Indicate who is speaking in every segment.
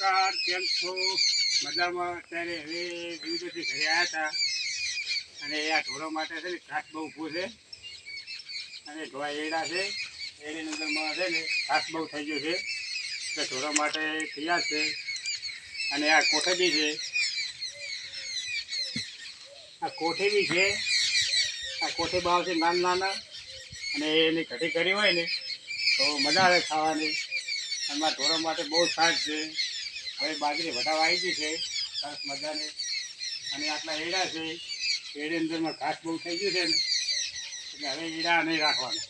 Speaker 1: નમસ્કાર, કેમ છો? મજામાં? અત્યારે હવે દિવસથી ઘરે આવ્યા હતા. અને આ ઢોરો માટે છે ને ઘાસ બહુ ઊભું છે. અને ઢોળા એડા છે. એડીની અંદરમાં છે ને ઘાસ બહુ થઈ ગયું છે. એટલે ઢોરો માટે તૈયાર છે. અને આ કોઠે બી છે. આ કોઠી બી છે. આ કોઠે બાવ છે નાના નાના. અને એની ઘટી કરી હોય ને તો મજા આવે ખાવાની. એમાં ઢોરો માટે બહુ સારું છે. હવે બાજરી વધાવા આવી ગઈ છે સરસ મજાની. અને આટલા એડા છે એડી અંદરમાં ઘાસ બહુ થઈ ગયું છે ને, એટલે હવે એડા નહીં રાખવાના.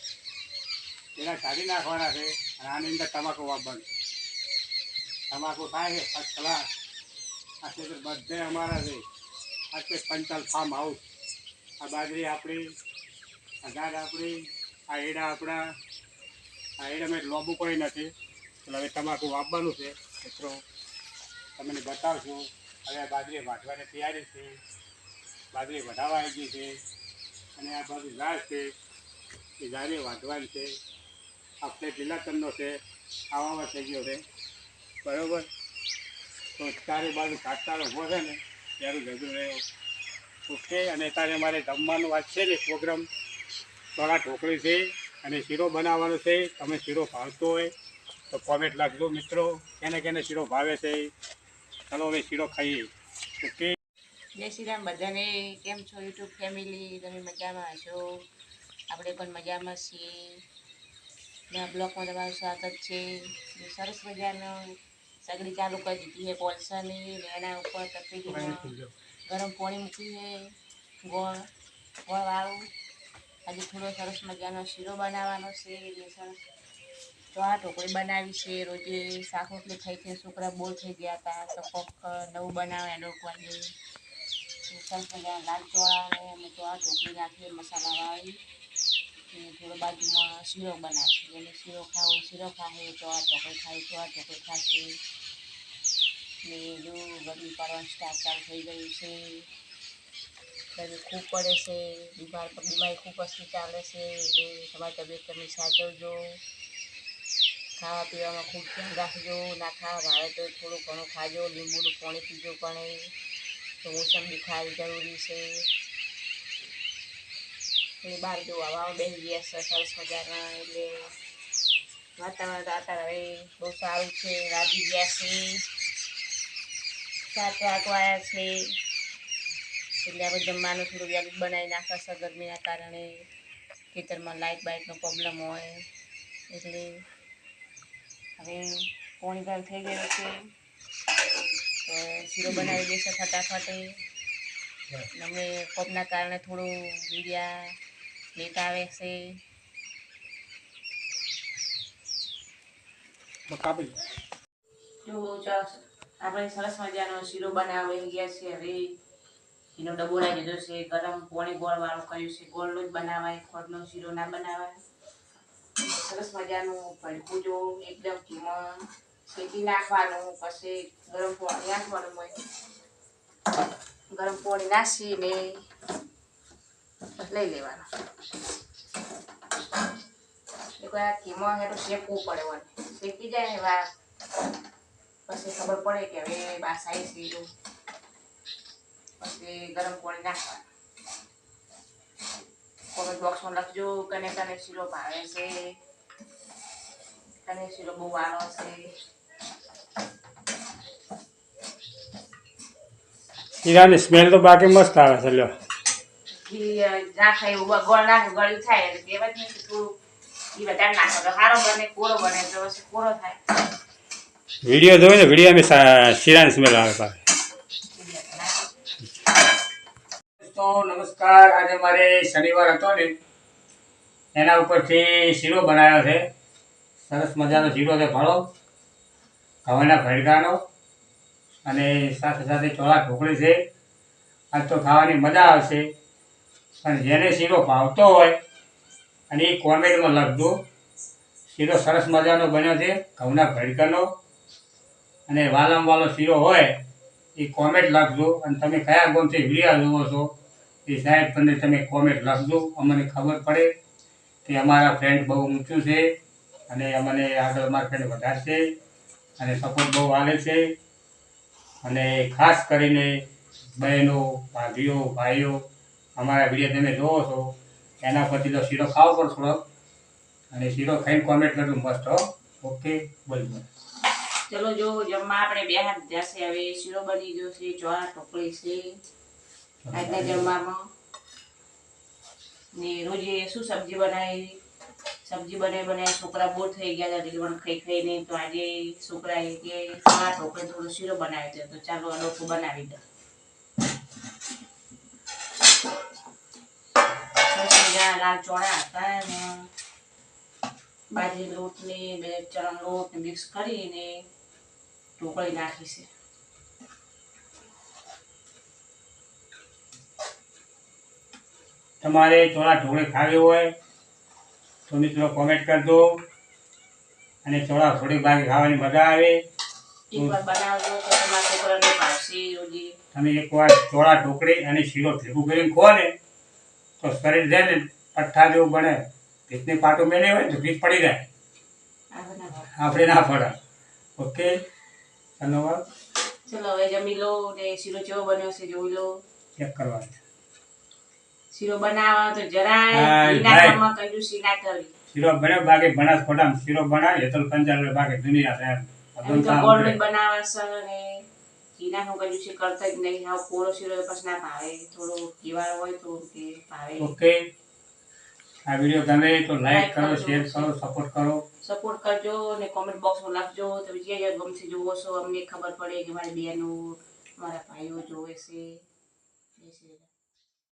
Speaker 1: એડા કાઢી નાખવાના છે, અને આની અંદર તમાકુ વાપવાનું છે. તમાકુ થાય છે, ફર્સ્ટ ક્લાસ. આ ક્ષેત્ર બધે અમારા છે. આ છે પંચાલ ફાર્મ હાઉસ. આ બાજરી આપણી, આ ગાઢ આપણી, આ એડા આપણા. આ એડામાં લોબું કોઈ નથી. એટલે હવે તમાકુ વાપવાનું છે, મિત્રો. તમને બતાવશું. હવે આ બાજરી વાટવાની તૈયારી છે. બાજરી વઢાવા આવી ગઈ છે. અને આ બાજુ ઘાસ છે. એ ઝારી વાટવાની છે. આપણે લીલાચંદનો છે. આવામાં થઈ ગયો છે. બરાબર? તો તારી બાજુ કાચતારો ઊભો છે ને ત્યારે જતું રહ્યો. ઓકે અને તારે મારે જમવાનું વાત છે ને પ્રોગ્રામ થોડા ઢોકળી છે અને શીરો બનાવવાનો છે. તમે શીરો ભાવતો હોય તો કોમેન્ટ લખજો મિત્રો. કેને કેને શીરો ભાવે છે. ચાલો હવે શીરો ખાઈએ. ઓકે?
Speaker 2: જય શ્રી રામ બધાને. કેમ છો યુટ્યુબ ફેમિલી? તમે મજામાં હશો આપણે પણ મજામાં છીએ. ને આ બ્લોગમાં તમારું સ્વાગત છે. સરસ મજાનો સગડી ચાલુ કરી દીધી છે કોલસાની ને એના ઉપર તપેલીમાં ગરમ પાણી મૂકી છે. ગોળ ગોળ વાળું. આજે થોડો સરસ મજાનો શીરો બનાવવાનો છે. એટલે સરસ ચોળા ઢોકળી બનાવી છે, રોજે શાક રોટલી ખાઈ છે, છોકરા બોર થઈ ગયા હતા, તો કોક નવું બનાવે એનો આજે લાલ ચોળા અને અમે આ ઢોકળી નાખીએ મસાલાવાળી ને થોડો બાજુમાં શીરો બનાવશે એને શીરો ખાવો, શીરો શીરો ખાશે આ ઢોકળી ખાય ચોળા ઢોકળી ખાશે. ને જો ગરમી પડવાનું સ્ટાર્ટ ચાલુ થઈ ગયું છે, ગરમી ખૂબ પડે છે, બીમાર, બીમારી ખૂબ વસ્તુ ચાલે છે, એટલે તમારી તબિયત તમે સાચવજો. ખાવા પીવામાં ખૂબ ધ્યાન રાખજો, ના ખાવા ભાવે તો થોડું ઘણું ખાજો, લીંબુનું પાણી પીજો પણ તો મોસંબી ખાવી જરૂરી છે. એટલે બહાર જો હવામાં બેસી ગયા છે, સરસ મજાના, એટલે વાતાવરણ અત્યારે હવે બહુ સારું છે, રાજી ગયા છે. સાત વાગવા આવ્યા છે, એટલે આપણે જમવાનું થોડું વ્યાજ બનાવી નાખશે ગરમીના કારણે. ખેતરમાં લાઇટ બાઇટનો પ્રોબ્લેમ હોય, એટલે હવે પોણી ગરમ થઈ ગયો છે. તો શીરો બનાવી દેશે ફટાફટ. અને અમે કોપના કારણે થોડું મીડિયા લેટ આવે છે. જો ચાલ આપણે સરસ મજાનો શીરો બનાવી ગયા છે હવે એનો ડબ્બો લાવી દીધો છે. ગરમ પોણી ગોળ વાળું કર્યું છે. ગોળનો જ બનાવાય ખોટનો શીરો ના બનાવાય. સરસ મજાનું ભડકું એકદમ ઘીમાં શેકી નાખવાનું, પછી ગરમ પાણી નાખવાનું હોય. ગરમ પાણી નાખીને લઈ લેવાનું. એકવાર હેઠું શેકવું પડે શેકી જાય ને વાર. પછી ખબર પડે કે હવે બાસાઈ સીરું પછી ગરમ પાણી નાખવાનું. કોમેન્ટ લખજો કને કને શીરો ભાવે છે. કને શીરો બહુ વાળો છે.
Speaker 1: હીરાની સ્મેલ તો બાકી મસ્ત આવે છે લ્યો.
Speaker 2: ઘી નાખે એવું ગોળ નાખે ગળ્યું થાય એટલે કહેવાય નહીં કે થોડું ઘી વધારે નાખો તો સારો બને કોરો બને તો પછી કોરો થાય.
Speaker 1: વીડિયો જોયો ને વિડીયોમાં શીરાની સ્મેલ આવે પાછી. તો નમસ્કાર. આજે મારે શનિવાર હતો ને એના ઉપરથી શીરો બનાવ્યો છે. સરસ મજાનો શીરો છે ફળો ઘઉંના ભડકાનો અને સાથે સાથે ચોળા ઢોકળી છે. આજ તો ખાવાની મજા આવશે. પણ જેને શીરો ભાવતો હોય અને એ કોમેન્ટમાં લખજો. શીરો સરસ મજાનો બન્યો છે, ઘઉંના ભડકાનો અને વાલમ વાલો શીરો હોય એ કોમેન્ટ લખજો અને તમે કયા ગોમથી વિડીયા જુઓ છો એ સાહેબ તમને તમે કોમેન્ટ લખજો. અમને ખબર પડે કે અમારા ફ્રેન્ડ બહુ ઊંચું છે. અને અમને આગળ ફ્રેન્ડ વધારશે અને સપોર્ટ બહુ આવે છે. અને ખાસ કરીને બહેનો ભાભીઓ ભાઈઓ અમારા વીડિયો તમે જોવો છો એના પછી તો શીરો ખાવો પણ થોડોક. અને શીરો ખાઈને કોમેન્ટ કરજો મસ્ત હો. ઓકે બોલ બોલ.
Speaker 2: ચલો જો જમવા આપણે બે હાથ જશે હવે શીરો બની ગયો છે ચોળા ઢોકળી છે. આજના જમવામાં. ને રોજે શું સબ્જી બનાવી? સબ્જી બને બને છોકરા બોર થઈ ગયા પણ ખાઈ ખાઈને તો આજે છોકરાએ કે ચોળા ઢોકળી થોડો શીરો બનાવી દે તો ચાલો અડોકો બનાવી દે. લાલ ચોળા બે ચણા લોટ મિક્સ કરીને ઢોકળી નાખી
Speaker 1: તમારે ચોળા ઢોકળી ખાવી હોય તો મિત્રો કોમેન્ટ કરજો. અને ચોળા થોડી ભાગ ખાવાની મજા આવે. તમે એકવાર ચોળા ઢોકળી અને શીરો ભેગું કરીને ખો ને તો શરીર છે ને પઠ્ઠા જેવું બને. ભીતની પાટું મેને હોય ને તો ભીત પડી જાય. આપણે ના પડે ઓકે ધન્યવાદ.
Speaker 2: ચલો હવે જમી લો ને શીરો જેવો બન્યો છે જોઈ લો.
Speaker 1: ચેક કરવાનું
Speaker 2: શીરો બનાવવા તો જરાય
Speaker 1: હા,
Speaker 2: કહ્યું શીલા કરી
Speaker 1: શીરો બને બાકી બનાસકોટામાં શીરો બનાવે હેતલ પંચાલ બાકી દુનિયા થાય એમ.
Speaker 2: તો ગોળનું બનાવવા છે ને કર્યું છે કરતા જ નહીં. હા કોરો શીરો તો પછી ના ભાવે. થોડો કેવાળો હોય તો કે ભાવે.
Speaker 1: ઓકે. આ વિડિયો ગમે તો લાઈક કરો શેર કરો સપોર્ટ કરો.
Speaker 2: સપોર્ટ કરજો ને કોમેન્ટ બોક્સમાં લખજો. તમે જે જે ગમશે જોવો છો અમને ખબર પડે કે મારી બહેનો મારા ભાઈઓ જોવે છે.